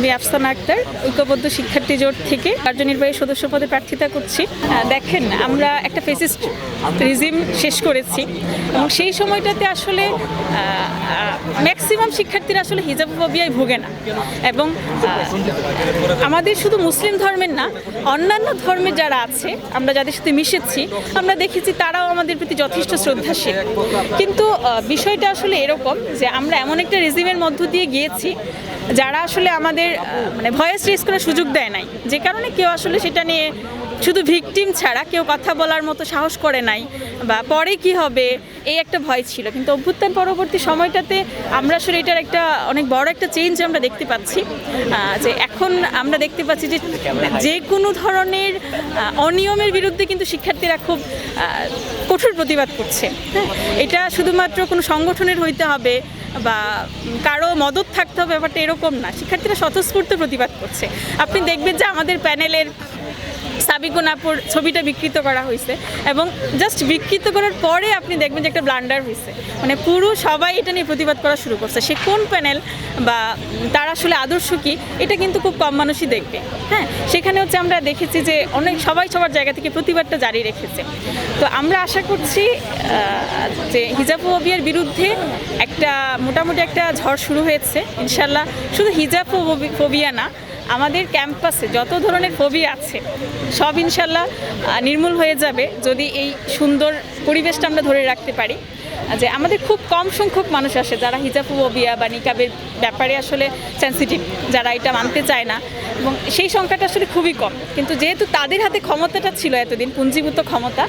আমি আফসানা আক্তার, ঐক্যবদ্ধ শিক্ষার্থী জোট থেকে কার্যনির্বাহী সদস্য পদে প্রার্থিতা করছি। দেখেন, আমরা একটা ফেসিস্ট রিজিম শেষ করেছি এবং সেই সময়টাতে আসলে ম্যাক্সিমাম শিক্ষার্থীরা আসলে হিজাবফোবিয়ায় ভোগে না। এবং আমাদের শুধু মুসলিম ধর্মের না, অন্যান্য ধর্মের যারা আছে, আমরা যাদের সাথে মিশেছি, আমরা দেখেছি তারাও আমাদের প্রতি যথেষ্ট শ্রদ্ধাশীল। কিন্তু বিষয়টা আসলে এরকম যে আমরা এমন একটা রেজিমের মধ্য দিয়ে গিয়েছি যারা আসলে আমাদের মানে ভয়েস রেস করার সুযোগ দেয় নাই। যে কারণে কেউ আসলে সেটা নিয়ে শুধু ভিকটিম ছাড়া কেউ কথা বলার মতো সাহস করে নাই বা পরে কি হবে, এই একটা ভয় ছিল। কিন্তু অভ্যুত্থান পরবর্তী সময়টাতে আমরা আসলে এটার একটা অনেক বড় একটা চেঞ্জ আমরা দেখতে পাচ্ছি। যে এখন আমরা দেখতে পাচ্ছি যে যে কোনো ধরনের অনিয়মের বিরুদ্ধে কিন্তু শিক্ষার্থীরা খুব কঠোর প্রতিবাদ করছে। এটা শুধুমাত্র কোনো সংগঠনের হইতে হবে বা কারও মদত থাকতে হবে, ব্যাপারটা এরকম না। শিক্ষার্থীরা স্বতঃস্ফূর্ত প্রতিবাদ করছে। আপনি দেখবেন যে আমাদের প্যানেলের সাবিকুন আপুর ছবিটা বিকৃত করা হয়েছে এবং জাস্ট বিকৃত করার পরে আপনি দেখবেন যে একটা ব্লান্ডার হয়েছে। মানে পুরো সবাই এটা নিয়ে প্রতিবাদ করা শুরু করছে। সে কোন প্যানেল বা তার আসলে আদর্শ কি, এটা কিন্তু খুব কম মানুষই দেখবে। হ্যাঁ সেখানে হচ্ছে আমরা দেখেছি যে অনেক সবাই সবার জায়গা থেকে প্রতিবাদটা জারি রেখেছে। তো আমরা আশা করছি যে হিজাব ফোবিয়ার বিরুদ্ধে একটা মোটামুটি একটা ঝড় শুরু হয়েছে। ইনশাল্লাহ শুধু হিজাব ফোবিয়া না আমাদের ক্যাম্পাসে যত ধরনের ফোবি আছে, সব ইনশাল্লাহ নির্মূল হয়ে যাবে যদি এই সুন্দর পরিবেশটা আমরা ধরে রাখতে পারি। যে আমাদের খুব কম সংখ্যক মানুষ আসে যারা হিজাফোবিয়া বা নিকাবের ব্যাপারে আসলে সেন্সিটিভ যারা এটা মানতে চায় না। এবং সেই সংখ্যাটা আসলে খুবই কম। কিন্তু যেহেতু তাদের হাতে ক্ষমতাটা ছিল এতদিন, পুঞ্জীভূত ক্ষমতা,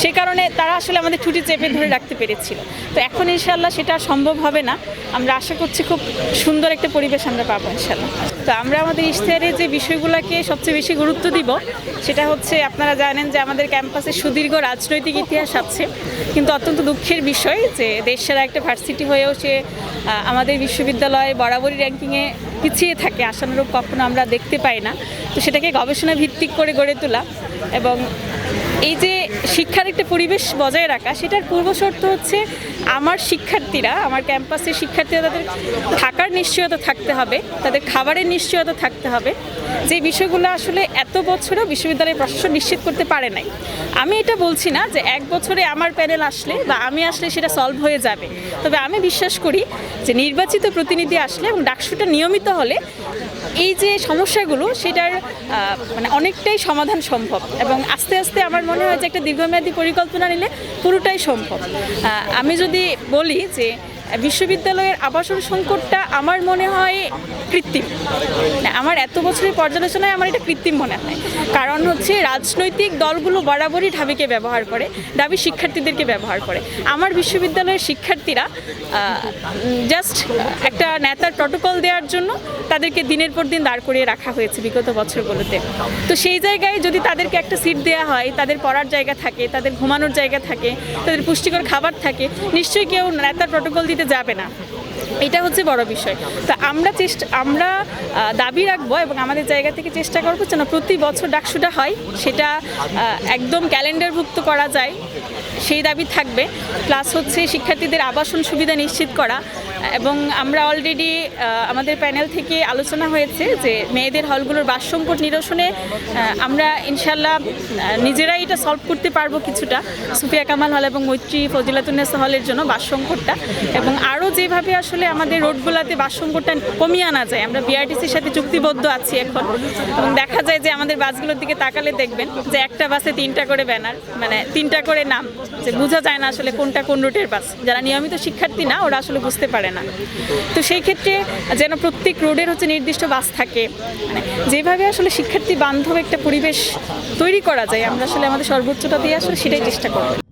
সে কারণে তারা আসলে আমাদের ছুটি চেপে ধরে রাখতে পেরেছিল। তো এখন ইনশাল্লাহ সেটা সম্ভব হবে না। আমরা আশা করছি খুব সুন্দর একটা পরিবেশ আমরা পাবো ইনশাল্লাহ তো আমরা আমাদের ইশতেহারে যে বিষয়গুলোকে সবচেয়ে বেশি গুরুত্ব দিব, সেটা হচ্ছে আপনারা জানেন যে আমাদের ক্যাম্পাসে সুদীর্ঘ রাজনৈতিক ইতিহাস আছে। কিন্তু অত্যন্ত দুঃখের বিষয় যে দেশের একটা ভার্সিটি হয়েও সে আমাদের বিশ্ববিদ্যালয়ে বরাবরই র্যাঙ্কিংয়ে পিছিয়ে থাকে, আশানুরূপ কখনো আমরা দেখতে পাই না। তো সেটাকে গবেষণা ভিত্তিক করে গড়ে তোলা এবং এই যে শিক্ষার একটা পরিবেশ বজায় রাখা, সেটার পূর্ব শর্ত হচ্ছে আমার শিক্ষার্থীরা, আমার ক্যাম্পাসের শিক্ষার্থীরা তাদের থাকার নিশ্চয়তা থাকতে হবে, তাদের খাবারের নিশ্চয়তা থাকতে হবে। যে বিষয়গুলো আসলে এত বছরেও বিশ্ববিদ্যালয়ের প্রশাসন নিশ্চিত করতে পারে নাই। আমি এটা বলছি না যে এক বছরে আমার প্যানেল আসলে বা আমি আসলে সেটা সলভ হয়ে যাবে। তবে আমি বিশ্বাস করি যে নির্বাচিত প্রতিনিধি আসলে এবং ডাকসুটা নিয়মিত হলে এই যে সমস্যাগুলো, সেটার মানে অনেকটাই সমাধান সম্ভব এবং আস্তে আস্তে আমার মনে হয় যে একটা দীর্ঘমেয়াদী পরিকল্পনা নিলে পুরোটাই সম্ভব। আমি যদি বলি যে, বিশ্ববিদ্যালয়ের আবাসন সংকটটা আমার মনে হয় কৃত্রিম। আমার এত বছরের পর্যালোচনায় আমার এটা কৃত্রিম মনে হয়। কারণ হচ্ছে রাজনৈতিক দলগুলো বরাবরই ঢাবিকে ব্যবহার করে দাবি শিক্ষার্থীদেরকে ব্যবহার করে। আমার বিশ্ববিদ্যালয়ের শিক্ষার্থীরা জাস্ট একটা নেতার প্রটোকল দেওয়ার জন্য তাদেরকে দিনের পর দিন দাঁড় করিয়ে রাখা হয়েছে বিগত বছরগুলোতে। তো সেই জায়গায় যদি তাদেরকে একটা সিট দেওয়া হয়, তাদের পড়ার জায়গা থাকে, তাদের ঘুমানোর জায়গা থাকে, তাদের পুষ্টিকর খাবার থাকে, নিশ্চয়ই কেউ নেতার প্রটোকল দিতে যাবে না। এটা হচ্ছে বড় বিষয়। তা আমরা চেষ্টা, আমরা দাবি রাখব এবং আমাদের জায়গা থেকে চেষ্টা করব যেন প্রতি বছর ডাকসুটা হয়, সেটা একদম ক্যালেন্ডারভুক্ত করা যায়। সেই দাবি থাকবে। প্লাস হচ্ছে শিক্ষার্থীদের আবাসন সুবিধা নিশ্চিত করা। এবং আমরা অলরেডি আমাদের প্যানেল থেকে আলোচনা হয়েছে যে মেয়েদের হলগুলোর বাস সংকট নিরসনে আমরা ইনশাল্লাহ নিজেরাই এটা সলভ করতে পারব কিছুটা। সুফিয়া কামাল হল এবং মৈত্রী ফজিলাতুন্নেসা হলের জন্য বাস সংকটটা এবং আরও যেভাবে আসলে আমাদের রোডগুলোতে বাস সংকটটা কমিয়ে আনা যায়, আমরা বিআরটিসির সাথে চুক্তিবদ্ধ আছি এখন। এবং দেখা যায় যে আমাদের বাসগুলোর দিকে তাকালে দেখবেন যে একটা বাসে তিনটা করে ব্যানার মানে তিনটা করে নাম, যে বোঝা যায় না আসলে কোনটা কোন রুটের বাস। যারা নিয়মিত শিক্ষার্থী না, ওরা আসলে বুঝতে পারে না। তো সেই ক্ষেত্রে যেন প্রত্যেক রোডের হচ্ছে নির্দিষ্ট বাস থাকে। মানে যেভাবে আসলে শিক্ষার্থী বান্ধব একটা পরিবেশ তৈরি করা যায়, আমরা আসলে আমাদের সর্বোচ্চটা দিয়ে আসলে সেটাই চেষ্টা করব।